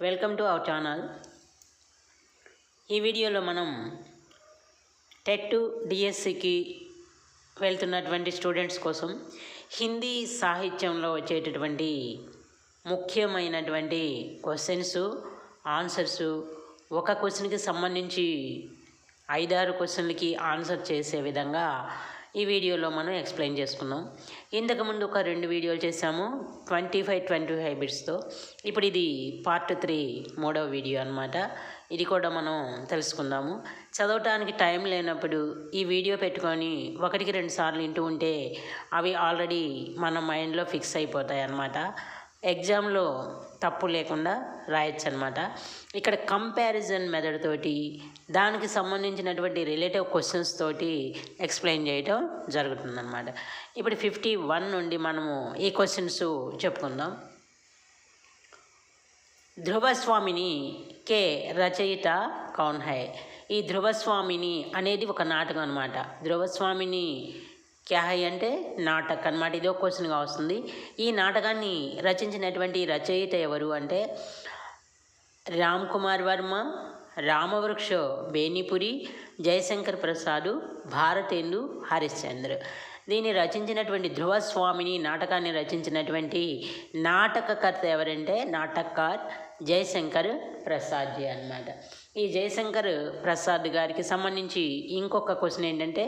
Welcome to our channel. ఈ వీడియోలో మనం టెట్ డిఎస్సికి వెళ్తున్నటువంటి స్టూడెంట్స్ కోసం హిందీ సాహిత్యంలో వచ్చేటటువంటి ముఖ్యమైనటువంటి క్వశ్చన్స్ ఆన్సర్స్ ఒక క్వశ్చన్కి సంబంధించి ఐదారు క్వశ్చన్లకి ఆన్సర్ చేసే విధంగా ఈ వీడియోలో మనం ఎక్స్ప్లెయిన్ చేసుకున్నాం ఇంతకుముందు ఒక రెండు వీడియోలు చేసాము ట్వంటీ ఫైవ్ ట్వంటీ ఫైవ్ బిట్స్తో ఇప్పుడు ఇది పార్ట్ త్రీ మూడవ వీడియో అనమాట ఇది కూడా మనం తెలుసుకుందాము. చదవటానికి టైం లేనప్పుడు ఈ వీడియో పెట్టుకొని ఒకటికి రెండు సార్లు వింటూ ఉంటే అవి ఆల్రెడీ మన మైండ్లో ఫిక్స్ అయిపోతాయి అన్నమాట ఎగ్జామ్లో తప్పు లేకుండా రాయొచ్చు అనమాట ఇక్కడ కంపారిజన్ మెథడ్ తోటి దానికి సంబంధించినటువంటి రిలేటివ్ క్వశ్చన్స్ తోటి ఎక్స్ప్లెయిన్ చేయటం జరుగుతుందన్నమాట. ఇప్పుడు ఫిఫ్టీ వన్ నుండి మనము ఈ క్వశ్చన్స్ చెప్పుకుందాం. ధ్రువస్వామిని కే. రచయిత కౌన్ హై ఈ ధ్రువస్వామిని అనేది ఒక నాటకం అనమాట ధ్రువస్వామిని క్యాహై అంటే నాటక్ అనమాట ఇది ఒక క్వశ్చన్గా వస్తుంది ఈ నాటకాన్ని రచించినటువంటి రచయిత ఎవరు అంటే రామ్ కుమార్ వర్మ రామవృక్ష బేనిపురి జయశంకర్ ప్రసాద్ భారతేందు హరిశ్చంద్ర. దీన్ని రచించినటువంటి ధ్రువస్వామిని నాటకాన్ని రచించినటువంటి నాటకకర్త ఎవరంటే నాటకకార్ జయశంకర్ ప్రసాద్జీ అన్నమాట. ఈ జయశంకర్ ప్రసాద్ గారికి సంబంధించి ఇంకొక క్వశ్చన్ ఏంటంటే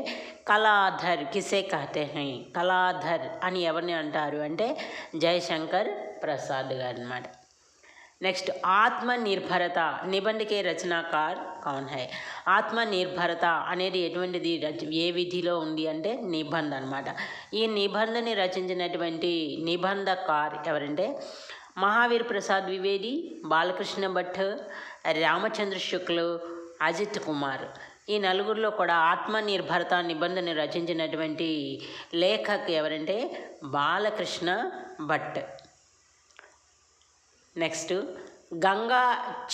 కళాధర్ కిసే కహతే హై కళాధర్ అని ఎవరిని అంటారు? అంటే జయశంకర్ ప్రసాద్ గారు అనమాట నెక్స్ట్ ఆత్మనిర్భరత నిబంధకే రచనాకార్ కౌన్ హై. ఆత్మనిర్భరత అనేది ఎటువంటిది? రచ ఏ విధిలో ఉంది అంటే నిబంధ అనమాట ఈ నిబంధని రచించినటువంటి నిబంధకార్ ఎవరంటే మహావీర్ ప్రసాద్ ద్వివేది బాలకృష్ణ భట్ రామచంద్ర శుక్లు అజిత్ కుమార్. ఈ నలుగురిలో కూడా ఆత్మనిర్భరత నిబంధన రచించినటువంటి లేఖక్ ఎవరంటే బాలకృష్ణ భట్. నెక్స్ట్ గంగా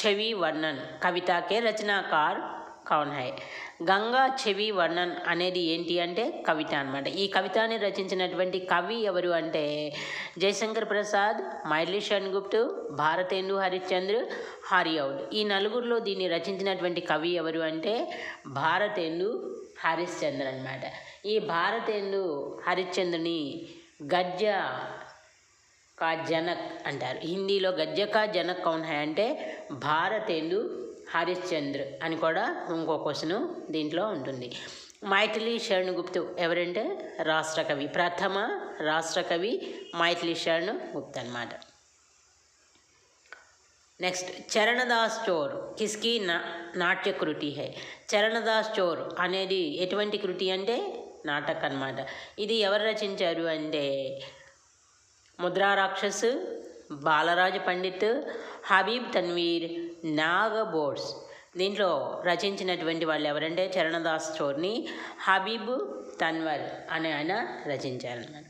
చెవి వర్ణన్ కవితాకే రచనాకార్ కౌన్ హై గంగా చెవి వర్ణన్ అనేది ఏంటి అంటే కవిత అనమాట ఈ కవితని రచించినటువంటి కవి ఎవరు అంటే జయశంకర్ ప్రసాద్ మైర్లి గుప్తు భారతేందు హరిశ్చంద్ర హరియౌడ్ ఈ నలుగురిలో దీన్ని రచించినటువంటి కవి ఎవరు అంటే భారతేందు హరిశ్చంద్ర అనమాట ఈ భారతేందు హరిశ్చంద్రుని గద్య కా జనక్ అంటారు. హిందీలో గద్య కా జనక్ కౌన్ హై అంటే భారతేందు హరిశ్చంద్ర అని కూడా ఇంకో క్వశ్చన్ దీంట్లో ఉంటుంది. మైథిలి శరణ్ గుప్తు ఎవరంటే? రాష్ట్ర కవి ప్రథమ రాష్ట్ర కవి మైథిలి శరణ్ అనమాట నెక్స్ట్ చరణదాస్ చోర్. కిస్కి నా నాట్య కృతి హై. చరణదాస్ చోర్ అనేది ఎటువంటి కృతి అంటే? నాటక్ అనమాట ఇది ఎవరు రచించారు అంటే? ముద్రా రాక్షస్ బాలరాజు పండిత్ హబీబ్ తన్వీర్ నాగబోర్డ్స్ దీంట్లో రచించినటువంటి వాళ్ళు ఎవరంటే చరణదాస్ చోర్ని హబీబ్ తన్వర్ అనే ఆయన రచించారన్నమాట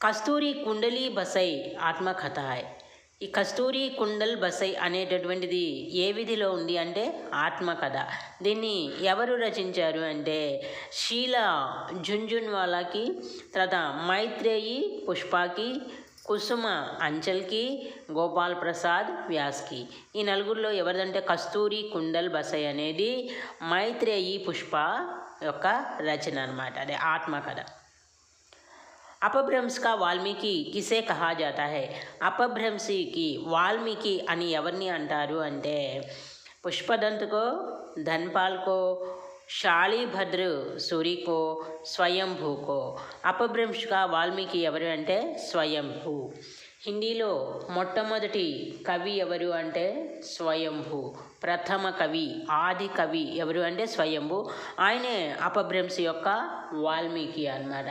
కస్తూరి కుండలి బసై ఆత్మకథ ఈ కస్తూరి కుండల్ బసై అనేటటువంటిది ఏ విధిలో ఉంది అంటే ఆత్మకథ. దీన్ని ఎవరు రచించారు అంటే షీల జుంజున్వాలాకి తర్వాత మైత్రేయి పుష్పాకి కుసుమ అంచల్కి గోపాల్ ప్రసాద్ వ్యాస్కి. ఈ నలుగురిలో ఎవరిదంటే కస్తూరి కుండల్ బసై అనేది మైత్రేయి పుష్ప యొక్క రచన అనమాట అదే ఆత్మకథ అపభ్రంశ వాల్మీకి కిసే కహా జాతా హే. అపభ్రంశికి వాల్మీకి అని ఎవరిని అంటారు అంటే పుష్పదంత్కో ధన్పాల్కో శాళీభద్ర సూరికో స్వయంభూకో. అపభ్రంశుగా వాల్మీకి ఎవరు అంటే స్వయంభూ. హిందీలో మొట్టమొదటి కవి ఎవరు అంటే స్వయంభూ. ప్రథమ కవి ఆది కవి ఎవరు అంటే స్వయంభూ. ఆయనే అపభ్రంశ యొక్క వాల్మీకి అన్నమాట.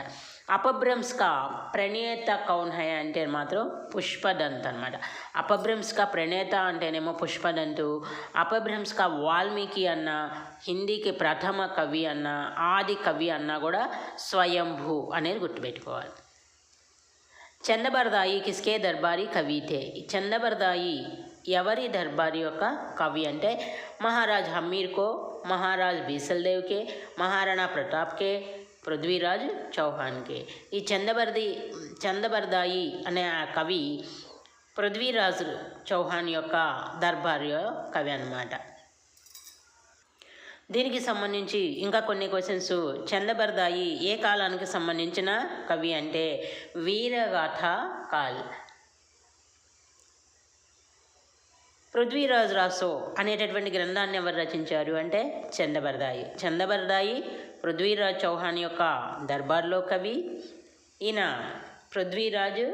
అపభ్రంస్క ప్రణేత కౌన్ హై అంటే మాత్రం పుష్పదంత్ అనమాట అపభ్రంస్క ప్రణేత అంటేనేమో పుష్పదంతు. అపభ్రంస్క వాల్మీకి అన్న హిందీకి ప్రథమ కవి అన్న ఆది కవి అన్న కూడా స్వయంభూ అనేది గుర్తుపెట్టుకోవాలి. చందబరదాయి కిస్కే దర్బారీ కవితే. చందబరదాయి ఎవరి దర్బారి యొక్క కవి అంటే మహారాజ్ హమీర్కో మహారాజ్ బీసల్దేవ్కే మహారాణా ప్రతాప్కే పృథ్వీరాజ్ చౌహాన్కి. ఈ చందబర్ది చందబర్దాయి అనే ఆ కవి పృథ్వీరాజ్ చౌహాన్ యొక్క దర్బార్ కవి అన్నమాట. దీనికి సంబంధించి ఇంకా కొన్ని క్వశ్చన్స్ చందబర్దాయి ఏ కాలానికి సంబంధించిన కవి అంటే వీరగాథ కాల్. పృథ్వీరాజ్ రాసో అనేటటువంటి గ్రంథాన్ని ఎవరు రచించారు అంటే చందబరదాయి చందబరదాయి పృథ్వీరాజ్ చౌహాన్ యొక్క దర్బార్లో కవి ఈయన పృథ్వీరాజు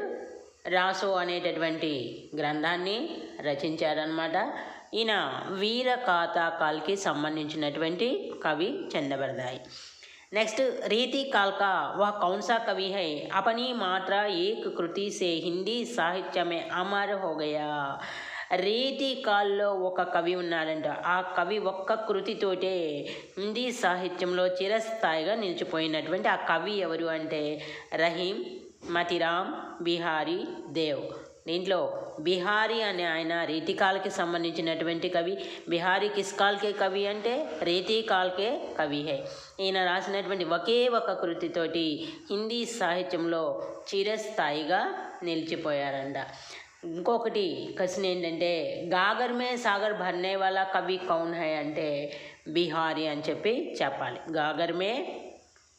రాసో అనేటటువంటి గ్రంథాన్ని రచించారనమాట ఈయన వీర కాతాకాల్కి సంబంధించినటువంటి కవి చందబరదాయి नेक्स्ट रीति काल का वह कौन सा कवि है अपनी मात्रा एक कृति से हिंदी साहित्य में अमर हो गया రీతి కాల్లో ఒక కవి ఉన్నాడంట. ఆ కవి ఒక్క కృతితోటే హిందీ సాహిత్యంలో చిరస్థాయిగా నిలిచిపోయినటువంటి ఆ కవి ఎవరు అంటే రహీం మతిరామ్ బిహారీ దేవ్. దీంట్లో బిహారీ అనే ఆయన రీతికాల్కి సంబంధించినటువంటి కవి బిహారీ కిస్కాల్కే కవి అంటే రీతికాల్కే కవి హే ఈయన రాసినటువంటి ఒకే ఒక కృతితోటి హిందీ సాహిత్యంలో చిరస్థాయిగా నిలిచిపోయారంట. ఇంకొకటి క్వశ్చన్ ఏంటంటే గాగర్ మే సాగర్ భర్నే వాళ్ళ కవి కౌన్ హై అంటే బీహారీ అని చెప్పి చెప్పాలి. గాగర్ మే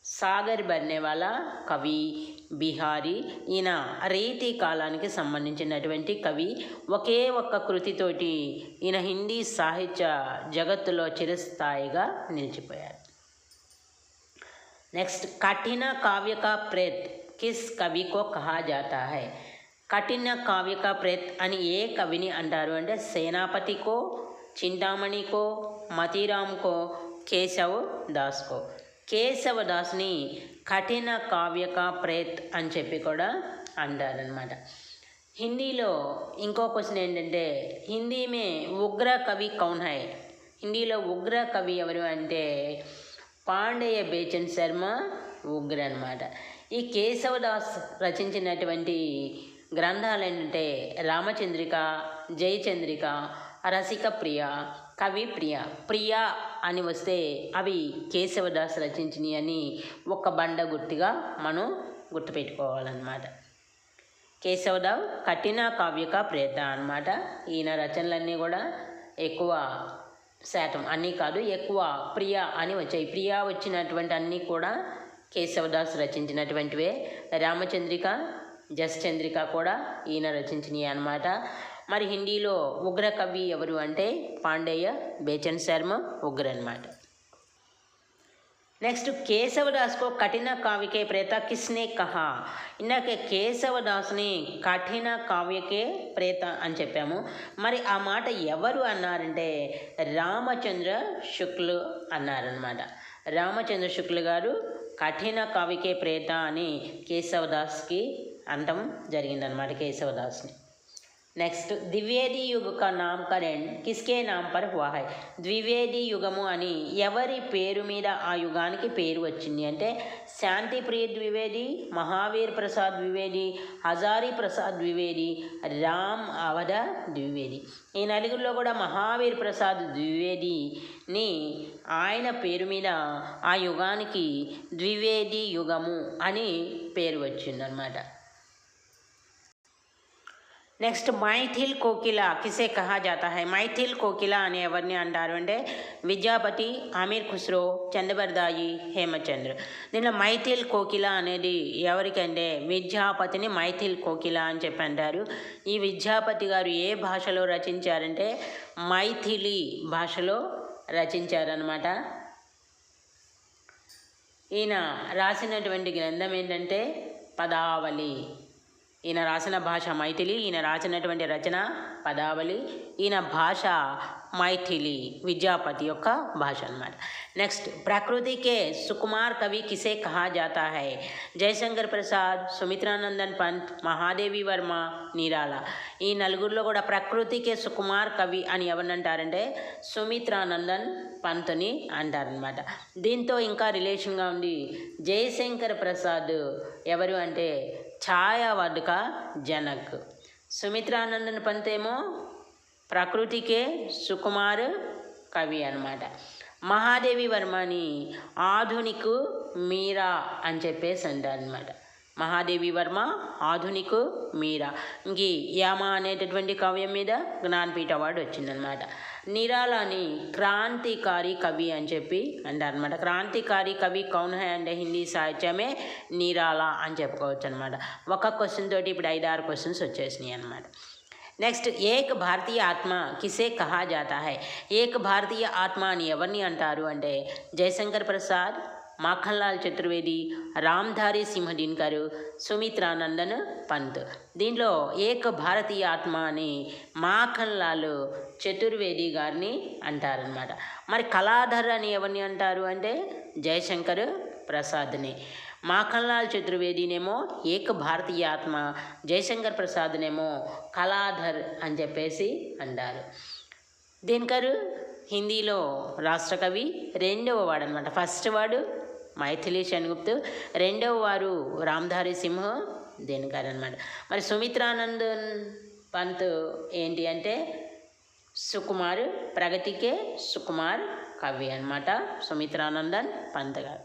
సాగర్ భర్నే వాళ్ళ కవి బీహారీ ఈయన రీతి కాలానికి సంబంధించినటువంటి కవి. ఒకే ఒక్క కృతితోటి ఈయన హిందీ సాహిత్య జగత్తులో చిరస్థాయిగా నిలిచిపోయారు. నెక్స్ట్ కఠిన కావ్యక ప్రేత్ కిస్ కవి కో కహా జాతా హై. కఠిన కావ్యక ప్రేత్ అని ఏ కవిని అంటారు? అంటే సేనాపతికో చింతామణికో మతిరామ్కో కేశవ్ దాస్కో కేశవ దాస్ని కఠిన కావ్యక ప్రేత్ అని చెప్పి కూడా అంటారనమాట హిందీలో ఇంకో క్వశ్చన్ ఏంటంటే హిందీ మే ఉగ్ర కవి కౌన్ హై? హిందీలో ఉగ్ర కవి ఎవరు అంటే పాండేయ బేచన్ శర్మ ఉగ్ర అనమాట ఈ కేశవదాస్ రచించినటువంటి గ్రంథాలు ఏంటంటే రామచంద్రిక జయచంద్రిక రసిక ప్రియ కవి ప్రియ ప్రియ అని వస్తే అవి కేశవదాస్ రచించినవి అని ఒక బండ గుర్తిగా మనం గుర్తుపెట్టుకోవాలన్నమాట. కేశవదావ్ కఠిన కావ్యక ప్రేత అనమాట ఈయన రచనలన్నీ కూడా ఎక్కువ శాతం అన్నీ కాదు ఎక్కువ ప్రియ అని వచ్చాయి. ప్రియా వచ్చినటువంటి అన్నీ కూడా కేశవదాస్ రచించినటువంటివే. రామచంద్రిక జస్చంద్రిక కూడా ఈయన రచించినవి అన్నమాట మరి హిందీలో ఉగ్ర కవి ఎవరు అంటే పాండేయ బేచన్ శర్మ ఉగ్ర అనమాట నెక్స్ట్ కేశవదాస్ को कठिन काव्य के प्रेता किसने कहा ఇందాక కేశవదాస్ని కఠిన కావ్యకే ప్రేత అని చెప్పాము మరి ఆ మాట ఎవరు అన్నారంటే రామచంద్ర శుక్లు అన్నారనమాట రామచంద్ర శుక్లు గారు కఠిన కావ్యకే ప్రేత అని కేశవదాస్కి అంతం జరిగిందనమాట కేశవదాస్ని. నెక్స్ట్ ద్వివేది యుగ కా నామకరణ్ కిస్కే నామ్ పర్ హువా ద్వివేది యుగము అని ఎవరి పేరు మీద ఆ యుగానికి పేరు వచ్చింది? అంటే శాంతిప్రియ ద్వివేది మహావీర్ ప్రసాద్ ద్వివేది హజారీ ప్రసాద్ ద్వివేది రామ్ అవధ ద్వివేది. ఈ నలుగురిలో కూడా మహావీర్ ప్రసాద్ ద్వివేదిని ఆయన పేరు మీద ఆ యుగానికి ద్వివేది యుగము అని పేరు వచ్చిందనమాట నెక్స్ట్ మైథిల్ కోకిల కిసే కహా జాతా హై. మైథిల్ కోకిల అని ఎవరిని అంటారు అంటే విద్యాపతి అమీర్ ఖుస్రో చంద్రబర్దాయి హేమచంద్ర. దీనిలో మైథిల్ కోకిల అనేది ఎవరికంటే విద్యాపతిని మైథిల్ కోకిల అని చెప్పి అంటారు. ఈ విద్యాపతి గారు ఏ భాషలో రచించారంటే మైథిలి భాషలో రచించారనమాట ఈయన రాసినటువంటి గ్రంథం ఏంటంటే పదావళి. ఈయన రాసిన భాష మైథిలి ఈయన రాసినటువంటి రచన పదావళి ఈయన భాష మైథిలి విద్యాపతి యొక్క భాష అన్నమాట. నెక్స్ట్ ప్రకృతికే సుకుమార్ కవి కిసే కహా జాతా హై? జయశంకర్ ప్రసాద్ సుమిత్రానందన్ పంత్ మహాదేవి వర్మ నీరాల ఈ నలుగురిలో కూడా ప్రకృతికే సుకుమార్ కవి అని ఎవరిని అంటారంటే సుమిత్రానందన్ పంత్ని అంటారనమాట దీంతో ఇంకా రిలేషన్గా ఉంది జయశంకర్ ప్రసాద్ ఎవరు అంటే ఛాయావాదక జనక్. సుమిత్రానందన్ పంత్ ఏమో ప్రకృతికే సుకుమార్ కవి అనమాట మహాదేవి వర్మని ఆధునికు మీరా అని చెప్పేసి అంటారనమాట మహాదేవి వర్మ ఆధునిక మీరా. ఇంక యమ అనేటటువంటి కావ్యం మీద జ్ఞానపీఠ అవార్డు వచ్చిందనమాట నిరాలని క్రాంతికారి కవి అని చెప్పి అంటారు అనమాట క్రాంతికారి కవి కౌన్ హై అంటే హిందీ సాహిత్యమే నిరాలా అని చెప్పుకోవచ్చు అనమాట ఒక క్వశ్చన్ తోటి ఇప్పుడు ఐదు ఆరు క్వశ్చన్స్ వచ్చేసినాయి అనమాట నెక్స్ట్ ఏక్ భారతీయ ఆత్మ కిసే కహా జాతా హై? ఏక్ భారతీయ ఆత్మ అని ఎవరిని అంటారు? అంటే జయశంకర్ ప్రసాద్ మాఖన్లాల్ చతుర్వేది రామ్ధారి సింహ దిన్కర్ సుమిత్రానందన్ పంత్. దీనిలో ఏక భారతీయ ఆత్మ అని మాఖన్లాల్ చతుర్వేది గారిని అంటారనమాట మరి కళాధర్ అని ఎవరిని అంటారు అంటే? జయశంకర్ ప్రసాద్ని. మాఖన్లాల్ చతుర్వేదినేమో ఏక భారతీయ ఆత్మ జయశంకర్ ప్రసాద్నేమో కళాధర్ అని చెప్పేసి అంటారు. దీనికారు హిందీలో రాష్ట్రకవి రెండవ వాడు అనమాట ఫస్ట్ వాడు మైథిలి శనుగుప్తు రెండవ వారు రామ్ధారి సింహ దినకర్ అనమాట మరి సుమిత్రానందన్ పంత్ ఏంటి అంటే సుకుమార్ ప్రగతికే సుకుమార్ కవి అనమాట. సుమిత్రానందన్ పంత్ గారు.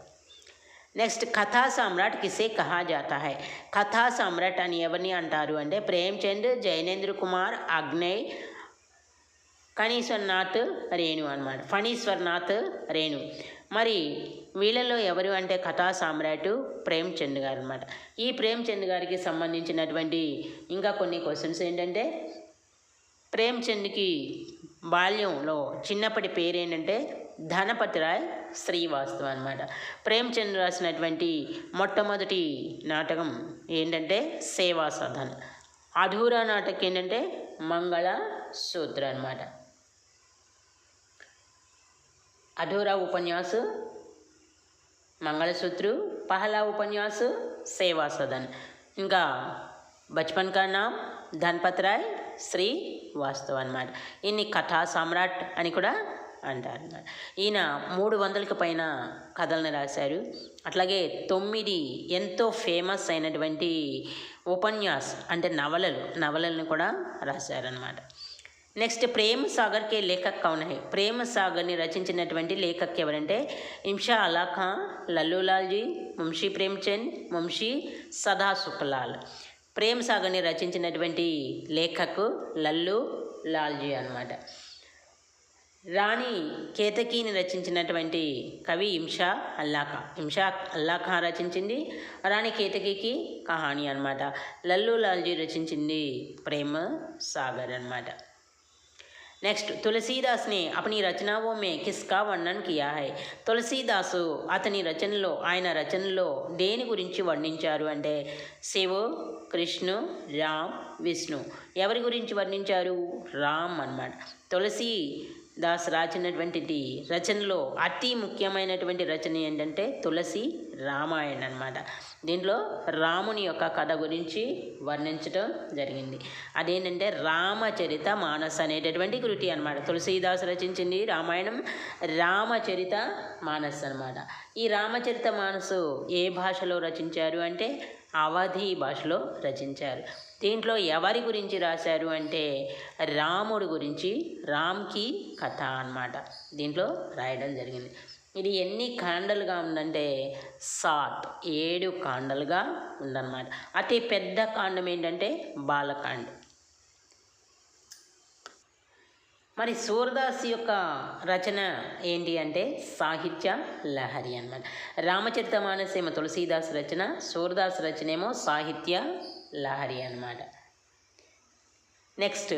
నెక్స్ట్ కథా సామ్రాట్ కిసే కహా జాతా హై. కథా సామ్రాట్ అని ఎవరిని అంటారు అంటే ప్రేమ్చంద్ జైనేంద్ర కుమార్ అగ్నయ్ కనీశ్వర్నాథ్ రేణు అనమాట. ఫణీశ్వర్నాథ్ రేణు. మరి వీళ్ళలో ఎవరు అంటే కథా సామ్రాట్ ప్రేమ్చంద్ గారు అనమాట ఈ ప్రేమ్చంద్ గారికి సంబంధించినటువంటి ఇంకా కొన్ని క్వశ్చన్స్ ఏంటంటే ప్రేమ్చంద్కి బాల్యంలో చిన్నప్పటి పేరు ఏంటంటే ధనపతి రాయ్ శ్రీవాస్తవ అనమాట ప్రేమ్చంద్ రాసినటువంటి మొట్టమొదటి నాటకం ఏంటంటే సేవా సదన్ అధూరా నాటకం ఏంటంటే మంగళ సూత్ర అనమాట అధూరా ఉపన్యాస్ మంగళసూత్రు పహలా ఉపన్యాస్ సేవా సదన్ ఇంకా బచ్పన్ కా నామ్ ధన్పత్ రాయ్ శ్రీ వాస్తవ్ అనమాట ఈయన్ని కథా సామ్రాట్ అని కూడా అంటారు ఈయన మూడు వందలకు పైన కథలను రాశారు. అట్లాగే తొమ్మిది ఎంతో ఫేమస్ అయినటువంటి ఉపన్యాస్ అంటే నవలలు నవలలను కూడా రాశారనమాట నెక్స్ట్ ప్రేమ్ సాగర్కే లేఖక్ కౌన్ హై. ప్రేమ సాగర్ని రచించినటువంటి లేఖక్ ఎవరంటే ఇంషా అలా ఖాన్ లల్లులాల్జీ వంశీ ప్రేమ్చంద్ వంశీ సదా సుఖలాల్ ప్రేమ్ సాగర్ని రచించినటువంటి లేఖకు లల్లు లాల్జీ అనమాట రాణి కేతకీని రచించినటువంటి కవి ఇంషా అల్లాఖా ఇంషా అల్లాఖా రచించింది రాణి కేతకీకి కహాని అనమాట లల్లు లాల్జీ రచించింది ప్రేమ సాగర్ అనమాట నెక్స్ట్ తులసీదాస్ని అతని రచనావో మే కిస్కా వర్ణన్ కియా హై. తులసీదాసు అతని రచనలో ఆయన రచనలో దేని గురించి వర్ణించారు అంటే శివు కృష్ణు రామ్ విష్ణు. ఎవరి గురించి వర్ణించారు? రామ్ అన్నమాట. తులసి దాస్ రాసినటువంటి రచనలో అతి ముఖ్యమైనటువంటి రచన ఏంటంటే తులసి రామాయణ అనమాట దీంట్లో రాముని యొక్క కథ గురించి వర్ణించడం జరిగింది. అదేంటంటే రామచరిత మానస్ అనేటటువంటి కృతి అనమాట తులసీదాస్ రచించింది రామాయణం రామచరిత మానస్ అనమాట ఈ రామచరిత మానసు ఏ భాషలో రచించారు అంటే అవధి భాషలో రచించారు. దీంట్లో ఎవరి గురించి రాశారు అంటే రాముడు గురించి రామ్కి కథ అన్నమాట. దీంట్లో రాయడం జరిగింది. ఇది ఎన్ని కాండలుగా ఉందంటే సాత్ ఏడు కాండలుగా ఉందన్నమాట. అతి పెద్ద కాండం ఏంటంటే బాలకాండ. మరి సూర్దాస్ యొక్క రచన ఏంటి అంటే సాహిత్య లహరి అన్నమాట. రామచరిత మానసేమ తులసీదాస్ రచన సూర్దాస్ రచనేమో సాహిత్య లహరి అనమాట నెక్స్ట్.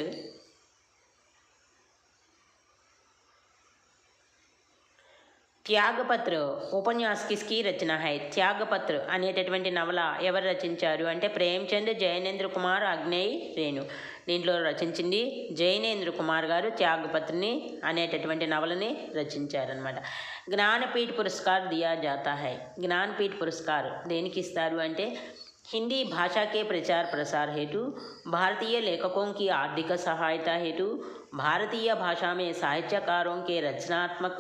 త్యాగపత్ర ఉపన్యాస్ కిస్కి రచన హై. త్యాగపత్ర అనేటటువంటి నవల ఎవరు రచించారు? అంటే ప్రేమ్చంద్ జయనేంద్ర కుమార్ అగ్నేయ్ రేణు. దీంట్లో రచించింది జయనేంద్ర కుమార్ గారు. త్యాగపత్రిని అనేటటువంటి నవలని రచించారనమాట జ్ఞానపీఠ్ పురస్కార్ దియా జాతా హై. జ్ఞానపీఠ్ పురస్కార్ దేనికి ఇస్తారు అంటే हिंदी भाषा के प्रचार प्रसार हेतु भारतीय लेखकों की आर्थिक सहायता हेतु भारतीय भाषा में साहित्यकारों के रचनात्मक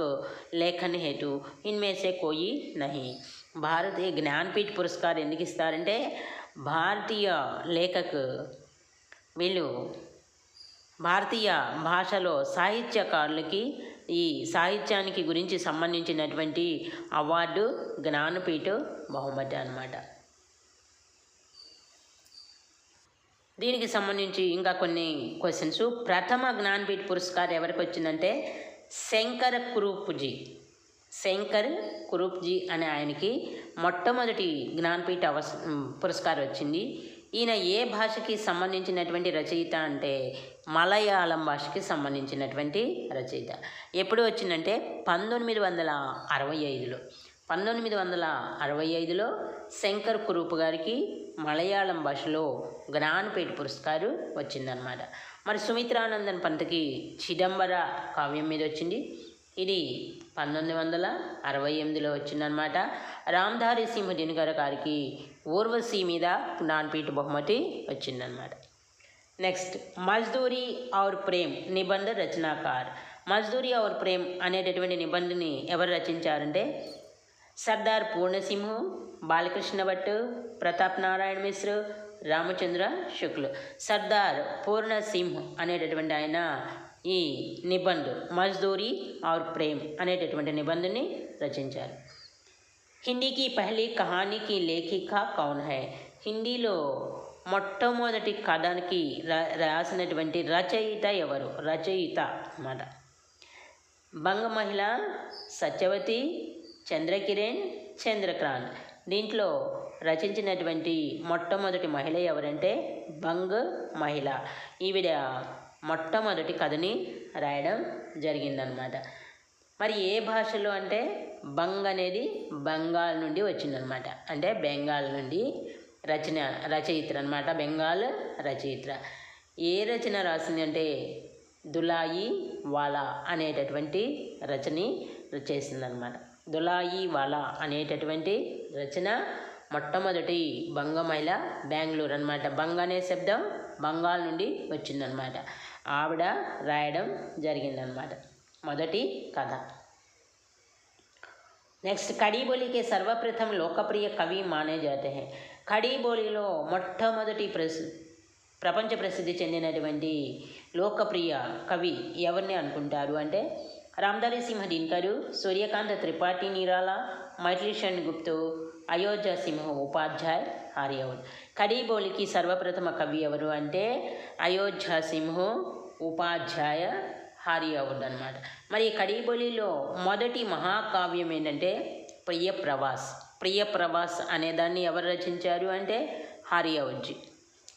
लेखन हेतु इनमें से कोई नहीं భారతీయ జ్ఞాన్పీఠ్ పురస్కార్ ఎందుకు ఇస్తారంటే భారతీయ లేఖక్ వీళ్ళు భారతీయ భాషలో సాహిత్యకారులకి ఈ సాహిత్యానికి గురించి సంబంధించినటువంటి అవార్డు జ్ఞానపీఠ బహుమతి అన్నమాట దీనికి సంబంధించి ఇంకా కొన్ని క్వశ్చన్స్ ప్రథమ జ్ఞాన్పీఠ్ పురస్కార్ ఎవరికి వచ్చిందంటే శంకర కురూప్జీ. శంకర్ కురూప్జీ అనే ఆయనకి మొట్టమొదటి జ్ఞాన్పీఠ అవస్ పురస్కారం వచ్చింది. ఈయన ఏ భాషకి సంబంధించినటువంటి రచయిత అంటే మలయాళం భాషకి సంబంధించినటువంటి రచయిత. ఎప్పుడు వచ్చిందంటే పంతొమ్మిది వందల అరవై ఐదులో. పంతొమ్మిది వందల అరవై ఐదులో శంకర్ కురూప్ గారికి మలయాళం భాషలో జ్ఞానపీఠ పురస్కారం వచ్చిందనమాట మరి సుమిత్రానందన్ పంతకి చిదంబర కావ్యం మీద వచ్చింది. ఇది పంతొమ్మిది వందల అరవై ఎనిమిదిలో వచ్చిందనమాట రామ్ధారి సింహ దినకర గారికి ఊర్వశి మీద జ్ఞానపీఠ బహుమతి వచ్చిందనమాట నెక్స్ట్ మజ్దూరి ఔర్ ప్రేమ్ నిబంధ రచనాకార్. మజ్దూరి ఔర్ ప్రేమ్ అనేటటువంటి నిబంధని ఎవరు రచించారంటే సర్దార్ పూర్ణసింహు బాలకృష్ణ భట్ ప్రతాప్ నారాయణ మిశ్ర రామచంద్ర శుక్లు. సర్దార్ పూర్ణసింహ్ అనేటటువంటి ఆయన ఈ నిబంధు మజ్దూరి ఔర్ ప్రేమ్ అనేటటువంటి నిబంధని రచించారు. హిందీకి పహలి కహానీకి లేఖిక కౌన్ హై? హిందీలో మొట్టమొదటి కథానికి రాసినటువంటి రచయిత ఎవరు? రచయిత అన్నమాట బంగ మహిళ సత్యవతి చంద్రకిరణ్ చంద్రక్రాంత్. దీంట్లో రచించినటువంటి మొట్టమొదటి మహిళ ఎవరంటే బంగ్ మహిళ. ఈవిడ మొట్టమొదటి కథని రాయడం జరిగిందనమాట. మరి ఏ భాషలో అంటే బంగ్ అనేది బెంగాల్ నుండి వచ్చిందనమాట. అంటే బెంగాల్ నుండి రచన రచయిత్ర అనమాట. బెంగాల్ రచయిత్ర. ఏ రచన రాసింది అంటే దులాయి వాలా అనేటటువంటి రచని చేసిందనమాట. దులాయి వాలా అనేటటువంటి రచన మొట్టమొదటి బంగమైల బెంగళూరు అనమాట బంగ్ అనే శబ్దం బంగాల్ నుండి వచ్చిందనమాట ఆవిడ రాయడం జరిగిందనమాట మొదటి కథ. నెక్స్ట్ కడీ బోలికే సర్వప్రథం లోకప్రియ కవి మానే జాతే కడీబోలిలో కడీ మొట్టమొదటి ప్రసి ప్రపంచ ప్రసిద్ధి చెందినటువంటి లోకప్రియ కవి ఎవరిని అనుకుంటారు అంటే రామదారి సింహ దినకరు సూర్యకాంత త్రిపాఠి నిరాల మైట్లిషన్ గుప్తు అయోధ్య సింహ ఉపాధ్యాయ్ ఆర్యవన్. కడీబోలికి సర్వప్రథమ కవి ఎవరు అంటే అయోధ్య సింహు ఉపాధ్యాయ హారియవుడ్ అనమాట మరి కడీబోలిలో కడీబొలిలో మొదటి మహాకావ్యం ఏంటంటే ప్రియ ప్రవాస్ ప్రియ ప్రవాస్ అనే దాన్ని ఎవరు రచించారు అంటే హారియవుజ్జి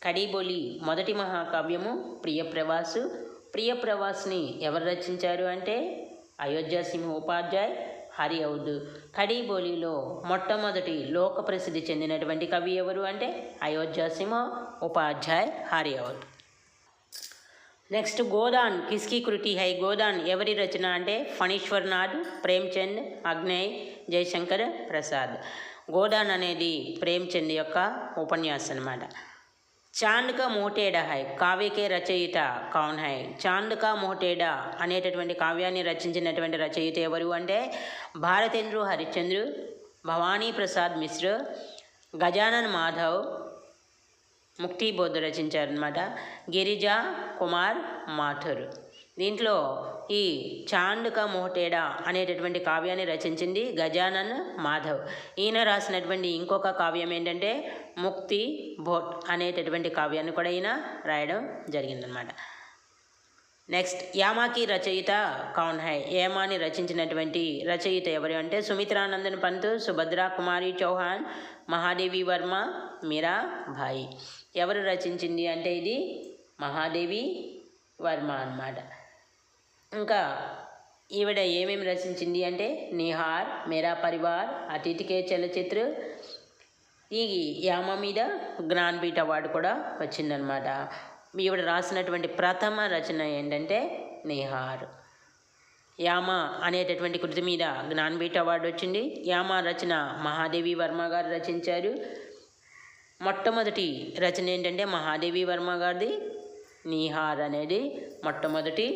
కడీబొలి మొదటి మహాకావ్యము ప్రియ ప్రవాసు ప్రియ ప్రవాస్ని ఎవరు రచించారు అంటే? అయోధ్యసింహ ఉపాధ్యాయ్ ఉపాధ్యాయ్ హరియవుద్ కడీబోలిలో మొట్టమొదటి లోక ప్రసిద్ధి చెందినటువంటి కవి ఎవరు అంటే? అయోధ్యసింహ ఉపాధ్యాయ్ ఉపాధ్యాయ్ హరియవుద్ నెక్స్ట్ గోదాన్ కిస్కి కృతి హై గోదాన్ ఎవరి రచన అంటే? ఫణీశ్వర్నాథ్ ప్రేమ్చంద్ అగ్నేయ్ జయశంకర్ ప్రసాద్. గోదాన్ అనేది ప్రేమ్చంద్ యొక్క ఉపన్యాసం అనమాట చాంద్ కా మోటేడా హై కావ్యకే రచయిత కౌన్ హై. చాంద్ కా మోటేడా అనేటటువంటి కావ్యాన్ని రచించినటువంటి రచయిత ఎవరు అంటే భారతేంద్రు హరిశ్చంద్రు భవానీ ప్రసాద్ మిశ్ర గజానన్ మాధవ్ ముక్తి బోధ రచించారనమాట గిరిజా కుమార్ మాథుర్. దీంట్లో ఈ చాండుక మోహటేడా అనేటటువంటి కావ్యాన్ని రచించింది గజానన్ మాధవ్. ఈయన రాసినటువంటి ఇంకొక కావ్యం ఏంటంటే ముక్తి బోట్ అనేటటువంటి కావ్యాన్ని కూడా ఈయన రాయడం జరిగిందనమాట నెక్స్ట్ యామాకి రచయిత కౌన్ హై. ఏమాని రచించినటువంటి రచయిత ఎవరు అంటే సుమిత్రానందన్ పంత్ సుభద్రా కుమారి చౌహాన్ మహాదేవి వర్మ మీరా భాయి. ఎవరు రచించింది అంటే ఇది? మహాదేవి వర్మ అన్నమాట. ఇంకా ఈవిడ ఏమేమి రచించింది అంటే నిహార్ మేరా పరివార్ అతిథికే చలచిత్ర ఈ యామ మీద జ్ఞాన్పీఠ అవార్డు కూడా వచ్చిందనమాట ఈవిడ రాసినటువంటి ప్రథమ రచన ఏంటంటే నిహార్. యామ అనేటటువంటి కృతి మీద జ్ఞాన్పీఠ అవార్డు వచ్చింది. యామ రచన మహాదేవి వర్మ గారు రచించారు. మొట్టమొదటి రచన ఏంటంటే మహాదేవి వర్మ గారిది నీహార్ అనేది మొట్టమొదటి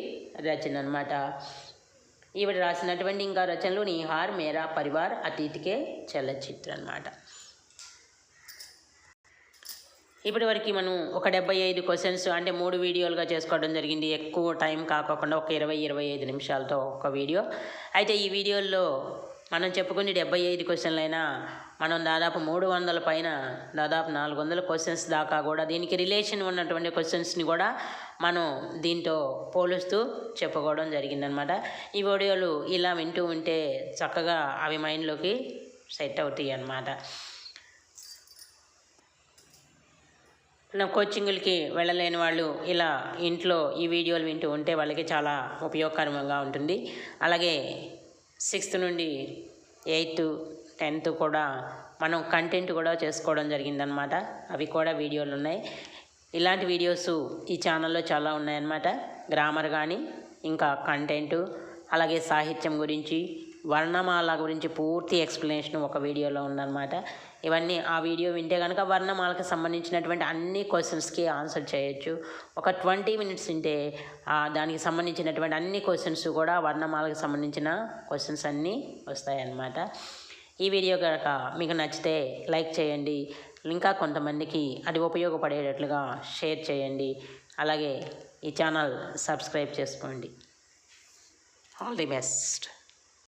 రచన అనమాట ఈవిడ రాసినటువంటి ఇంకా రచనలు నీహార్ మేరా పరివార్ అతీతికే చలచిత్ర అనమాట ఇప్పటి వరకు మనం ఒక డెబ్బై ఐదు క్వశ్చన్స్ అంటే మూడు వీడియోలుగా చేసుకోవడం జరిగింది. ఎక్కువ టైం కాకుండా ఒక ఇరవై ఇరవై ఐదు నిమిషాలతో ఒక వీడియో. అయితే ఈ వీడియోల్లో మనం చెప్పుకుని డెబ్బై ఐదు క్వశ్చన్లైనా మనం దాదాపు మూడు వందల పైన దాదాపు నాలుగు వందల క్వశ్చన్స్ దాకా కూడా దీనికి రిలేషన్ ఉన్నటువంటి క్వశ్చన్స్ని కూడా మనం దీంతో పోలుస్తూ చెప్పుకోవడం జరిగిందనమాట. ఈ వీడియోలు ఇలా వింటూ ఉంటే చక్కగా అవి మైండ్లోకి సెట్ అవుతాయి అన్నమాట. నా కోచింగులకి వెళ్ళలేని వాళ్ళు ఇలా ఇంట్లో ఈ వీడియోలు వింటూ ఉంటే వాళ్ళకి చాలా ఉపయోగకరంగా ఉంటుంది. అలాగే సిక్స్త్ నుండి ఎయిత్ టెన్త్ కూడా మనం కంటెంట్ కూడా చేసుకోవడం జరిగిందనమాట. అవి కూడా వీడియోలు ఉన్నాయి. ఇలాంటి వీడియోస్ ఈ ఛానల్లో చాలా ఉన్నాయన్నమాట. గ్రామర్ కానీ ఇంకా కంటెంట్ అలాగే సాహిత్యం గురించి వర్ణమాల గురించి పూర్తి ఎక్స్ప్లెనేషన్ ఒక వీడియోలో ఉందన్నమాట. ఇవన్నీ ఆ వీడియో వింటే కనుక వర్ణమాలకు సంబంధించినటువంటి అన్ని క్వశ్చన్స్కి ఆన్సర్ చేయొచ్చు. ఒక ట్వంటీ మినిట్స్ వింటే దానికి సంబంధించినటువంటి అన్ని క్వశ్చన్స్ కూడా వర్ణమాలకు సంబంధించిన క్వశ్చన్స్ అన్నీ వస్తాయన్నమాట. ఈ వీడియో కనుక మీకు నచ్చితే లైక్ చేయండి. ఇంకా కొంతమందికి అది ఉపయోగపడేటట్లుగా షేర్ చేయండి. అలాగే ఈ ఛానల్ సబ్స్క్రైబ్ చేసుకోండి. All the best